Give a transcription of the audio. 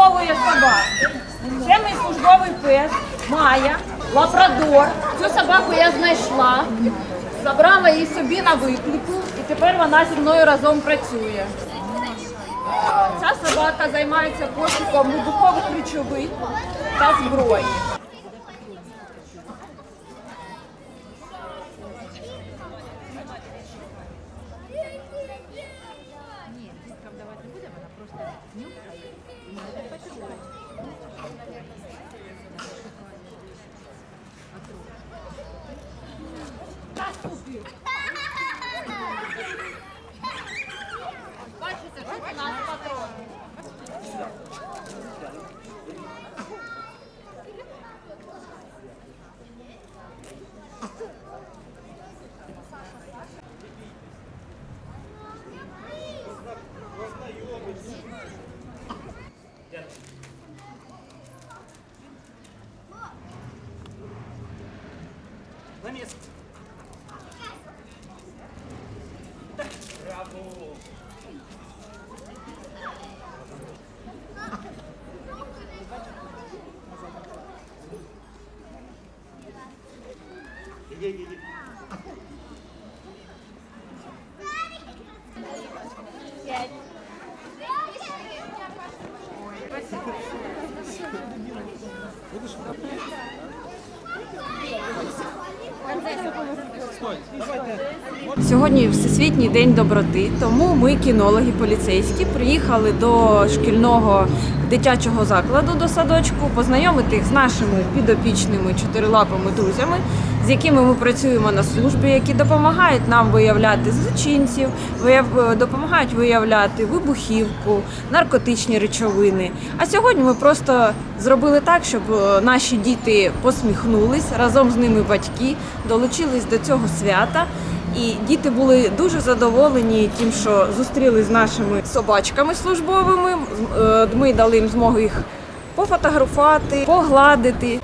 службової собаки. Це мій службовий пес Майя, лабрадор. Цю собаку я знайшла, забрала її собі на виклику, і тепер вона зі мною разом працює. Ця собака займається пошуком вибухових речовин та зброї. На место. Браво! Иди, そこがすご。Сьогодні Всесвітній день доброти, тому ми, кінологи поліцейські, приїхали до шкільного дитячого закладу до садочку, познайомити їх з нашими підопічними чотирилапими друзями, з якими ми працюємо на службі, які допомагають нам виявляти злочинців, допомагають виявляти вибухівку, наркотичні речовини. А сьогодні ми просто зробили так, щоб е, наші діти посміхнулись разом з ними батьки, долучились до цього свята. І діти були дуже задоволені тим, що зустріли з нашими собачками службовими. Е, Ми дали їм змогу їх пофотографувати, погладити.